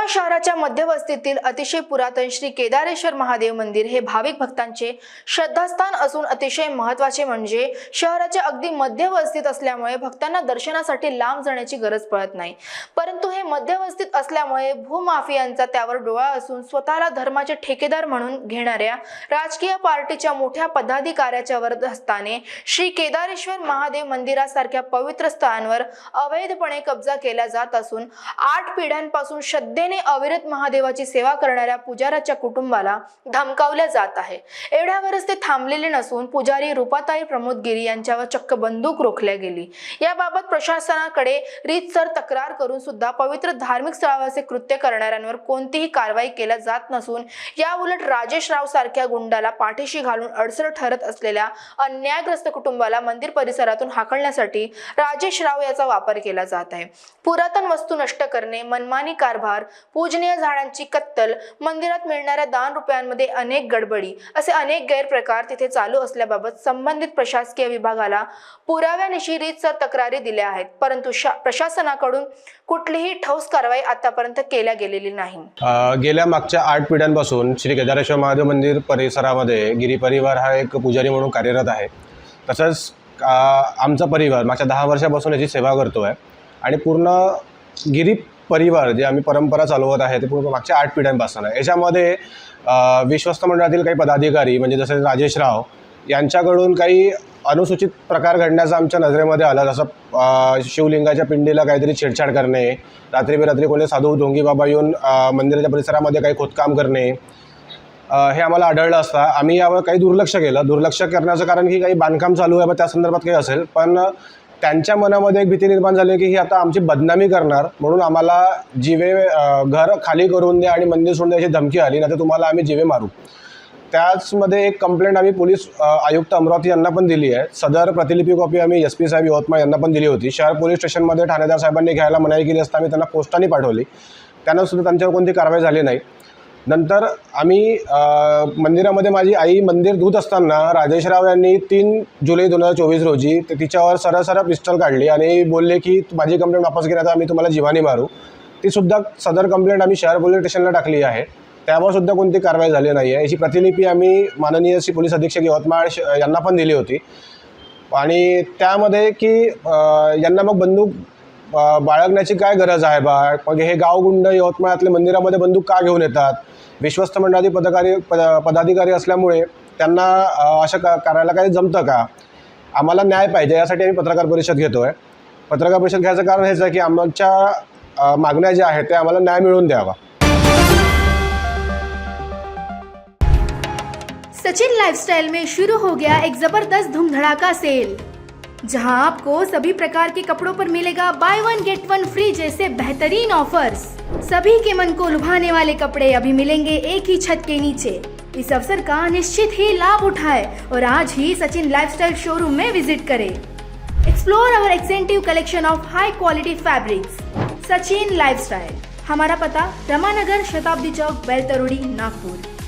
यवतमाळ शहराच्या मध्यवस्तीतील अतिशय पुरातन श्री केदारेश्वर महादेव मंदिर हे भाविक भक्तांचे श्रद्धास्थान असून अतिशय महत्त्वाचे म्हणजे शहराच्या अगदी मध्यवस्तीत असल्यामुळे भक्तांना दर्शनासाठी लांब जाण्याची गरज पडत नाही. परंतु हे मध्यवस्तीत असल्यामुळे भूमाफियांचा त्यावर डोळा असून स्वतःला धर्माचे ठेकेदार म्हणून घेणाऱ्या राजकीय पार्टीच्या मोठ्या पदाधिकाऱ्याच्या वरदहस्ताने श्री केदारेश्वर महादेव मंदिरासारख्या पवित्र स्थळांवर अवैधपणे कब्जा केला जात असून आठ पिढ्यांपासून श्रद्धेने अविरत महादेवाची सेवा करणाऱ्या पुजाऱ्याच्या कुटुंबाला धमकावल्या जात आहे. एवढ्यावरच ते थांबलेले नसून पुजारी रूपाताई प्रमोद गिरी यांच्यावर चक्क बंदूक रोखल्या गेली. याबाबत प्रशासनाकडे रीतसर तक्रार करून सुद्धा पवित्र धार्मिक स्थळावरचे कृत्य करणाऱ्यांवर कोणतीही कारवाई केल्या जात नसून या उलट राजेश राव सारख्या गुंडाला पाठीशी घालून अडसर ठरत असलेल्या अन्यायग्रस्त कुटुंबाला मंदिर परिसरातून हाकलण्यासाठी राजेश राव याचा वापर केला जात आहे. पुरातन वस्तू नष्ट करणे मनमानी कारभार पूजनीय झाडांची कत्तल मंदिरात मिळणाऱ्या दान रुपयांमध्ये अनेक गडबडी असे अनेक गैरप्रकार तिथे चालू असल्याबाबत संबंधित प्रशासकीय विभागाला पुराव्यानिशी रीतसर तक्रारी दिल्या आहेत परंतु शा- प्रशासनाकडून कुठलीही ठोस कारवाई आतापर्यंत केल्या गेलेली नाही. गेल्या मागच्या आठ पिढ्यांपासून श्री केदारेश्वर महादेव मंदिर परिसरामध्ये गिरी परिवार हा एक पुजारी म्हणून कार्यरत आहे. तसंच आमचा परिवार मागच्या दहा वर्षापासून याची सेवा करतो आहे आणि पूर्ण गिरी परिवार जे आम्ही परंपरा चालवत आहे ते पूर्ण मागच्या आठ पिढ्यांपासून आहे. याच्यामध्ये विश्वस्त मंडळातील काही पदाधिकारी म्हणजे जसे राजेश राव यांच्याकडून काही अनुसूचित प्रकार घडण्याचा आमच्या नजरेमध्ये आलं. जसं शिवलिंगाच्या पिंडीला काहीतरी छेडछाड करणे रात्री बेरात्री कोणी साधू ढोंगी बाबा येऊन मंदिराच्या परिसरामध्ये काही खोदकाम करणे हे आम्हाला आढळलं असता. आम्ही यावर काही दुर्लक्ष केलं. दुर्लक्ष करण्याचं कारण की काही बांधकाम चालू आहे बा त्या संदर्भात काही असेल. पण त्यांच्या मनामध्ये एक भीती निर्माण झाली की ही आता आमची बदनामी करणार म्हणून आम्हाला जिवे घर खाली करून द्या आणि मंदिर सोडून द्यायची धमकी आली नाही तर तुम्हाला आम्ही जिवे मारू. त्याचमध्ये एक कंप्लेंट आम्ही पोलीस आयुक्त अमरावती यांना पण दिली आहे. सदर प्रतिलिपी कॉपी आम्ही एस पी साहेब यवतमाळ यांना पण दिली होती. शहर पोलीस स्टेशनमध्ये ठाणेदार साहेबांनी घ्यायला मनाई केली असता आम्ही त्यांना पोस्टाने पाठवली. त्यानं सुद्धा त्यांच्यावर कोणती कारवाई झाली नाही. नंतर आम्ही मंदिरामध्ये माझी आई मंदिर धुत असताना राजेशराव यांनी तीन जुलै दोन हजार चोवीस रोजी ते तिच्यावर सरळ सरळ पिस्टल काढली आणि बोलले की माझी कंप्लेंट वापस घेण्यात आम्ही तुम्हाला जीवानी मारू. ती सुद्धा सदर कंप्लेंट आम्ही शहर पोलीस स्टेशनला टाकली आहे. त्यावर सुद्धा कोणती कारवाई झाली नाही आहे याची प्रतिलिपी आम्ही माननीय श्री पोलीस अधीक्षक यवतमाळ श- यांना पण दिली होती. आणि त्यामध्ये की यांना मग बंदूक बाळगण्याची काय गरज आहे बा? मग हे गावगुंड यवतमाळातले मंदिरामध्ये बंदूक का घेऊन येतात? विश्वस्त मंडळातील पदकारी पद पदाधिकारी असल्यामुळे त्यांना अशा असं का करायला काही जमतं का? आम्हाला न्याय पाहिजे यासाठी आम्ही पत्रकार परिषद घेतो आहे पत्रकार परिषद घ्यायचं कारण हेच आहे की आमच्या मागण्या ज्या आहेत त्या आम्हाला न्याय मिळवून द्यावा. सचिन लाइफस्टाइल में शुरू हो गया एक जबरदस्त धूमधडाका सेल. जहाँ आपको सभी प्रकार के कपड़ों पर मिलेगा buy one get one free जैसे बेहतरीन ऑफर्स सभी के मन को लुभाने वाले कपड़े अभी मिलेंगे एक ही छत के नीचे। इस अवसर का निश्चित ही लाभ उठाए और आज ही सचिन लाइफस्टाइल शोरूम में विज़िट करें। Explore our extensive collection of high quality fabrics Sachin lifestyle हमारा पता रमानगर शताब्दी चौक, बेलतरोड़ी, नागपुर।